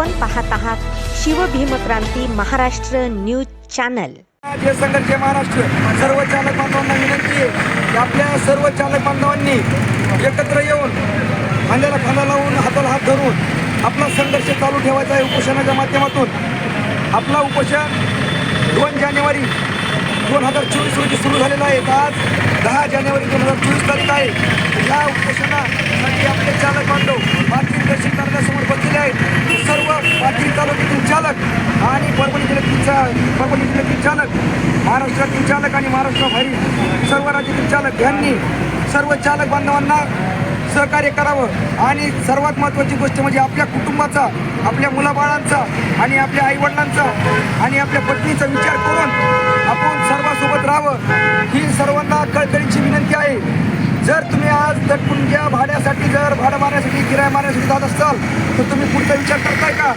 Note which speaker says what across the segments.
Speaker 1: आपण पाहत आहात शिवभीमक्रांती महाराष्ट्र न्यूज चॅनल.
Speaker 2: जे संघर्ष महाराष्ट्र सर्व चालक बांधवांना विनंती आहे की आपल्या सर्व चालक बांधवांनी एकत्र येऊन खांद्याला खांदा लावून हाताला हात धरून आपला संघर्ष चालू ठेवायचा आहे उपोषणाच्या माध्यमातून. आपला उपोषण दोन जानेवारी दोन हजार चोवीस रोजी सुरू झालेला आहे. आज दहा जानेवारी दोन हजार चोवीस तारीख आहे. या उपोषणासाठी आपले चालक बांधव मार्गदर्शन करण्यासमोर बसलेले आहेत सर्व पाथरी तालुक्यातील चालक आणि परभणी जिल्ह्यातील चा परभणी जिल्ह्यातील चालक महाराष्ट्रातील चालक आणि महाराष्ट्राबाहेरील सर्व राज्यातील चालक यांनी सर्व चालक बांधवांना सहकार्य करावं. आणि सर्वात महत्त्वाची गोष्ट म्हणजे आपल्या कुटुंबाचा आपल्या मुलाबाळांचा आणि आपल्या आईवडिलांचा आणि आपल्या पत्नीचा विचार करून आपण सर्वांसोबत राहावं. ही सर्वांना कळकळीची विनंती आहे. जर कुंड्या भाड्यासाठी जर भाडं मारण्यासाठी किराया मारण्यासाठी जात असाल तर तुम्ही पुढचा विचार करताय का?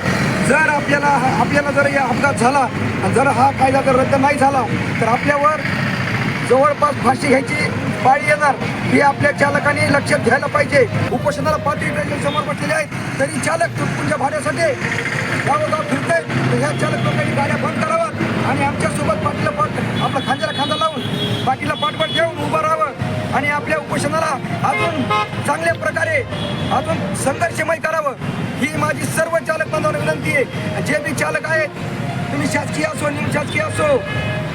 Speaker 2: जर आपल्याला आपल्याला जर या अपघात झाला जर हा कायदा जर रद्द नाही झाला तर आपल्यावर जवळपास फाशी घ्यायची पाळी येणार. हे आपल्या चालकाने लक्षात घ्यायला पाहिजे. उपोषणाला पात्री समोर बसलेले आहेत. तरी चालक तुमच्या भाड्यासाठी गावोगाव फिरतंय. तर ह्या चालक लोकांनी गाड्या बंद कराव्यात आणि आमच्यासोबत पाठीला पाठ आपला खांद्याला खांदा लावून पाठीला पाठपाठ घेऊन उभं राहावं आणि आपल्या उपोषणाला अजून चांगल्या प्रकारे अजून संघर्षमय करावं. ही माझी सर्व चालक बांधवांना विनंती आहे. जे बी चालक आहेत तुम्ही शासकीय असो निमशासकीय असो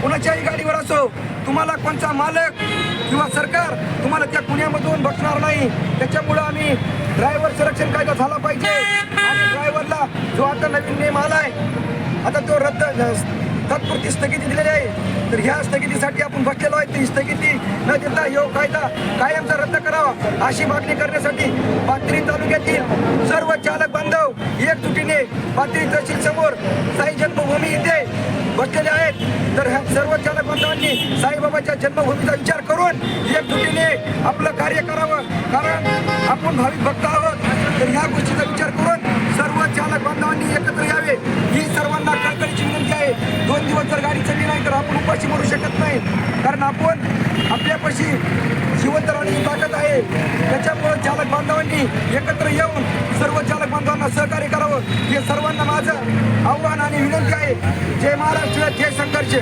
Speaker 2: कुणाच्याही गाडीवर असो तुम्हाला कोणता मालक किंवा सरकार तुम्हाला त्या पुण्यामधून बसणार नाही. त्याच्यामुळं आम्ही ड्रायव्हर संरक्षण कायदा झाला पाहिजे. आणि ड्रायव्हरला जो आता नवीन नेम आलाय आता तो रद्द तात्पुरती स्थगिती दिलेली आहे. तर ह्या स्थगितीसाठी आपण बसलेलो आहे ती स्थगिती न देता यो कायदा कायमचा रद्द करावा अशी मागणी करण्यासाठी पाथरी तालुक्यातील सर्व चालक बांधव एकजुटीने पाथरी तहसील समोर साई जन्मभूमी इथे बसलेले आहेत. तर ह्या सर्व चालक बांधवांनी साईबाबाच्या जन्मभूमीचा विचार करून एकजुटीने आपलं कार्य करावं. कारण आपण भाविक भक्त आहोत. तर ह्या गोष्टीचा विचार करून सर्व चालक बांधवांनी एकत्र यावे. ही सर्वांना कळकळीची दोन दिवस जर गाडी चढली नाही तर आपण उपाशी मरू शकत नाही. कारण आपण आपल्यापाशी जिवंत राहण्याची ताकद आहे. त्याच्यामुळं चालक बांधवांनी एकत्र येऊन सर्व चालक बांधवांना सहकार्य करावं. हे सर्वांना माझं आव्हान आणि विनंती आहे. जय महाराष्ट्र जय संघर्ष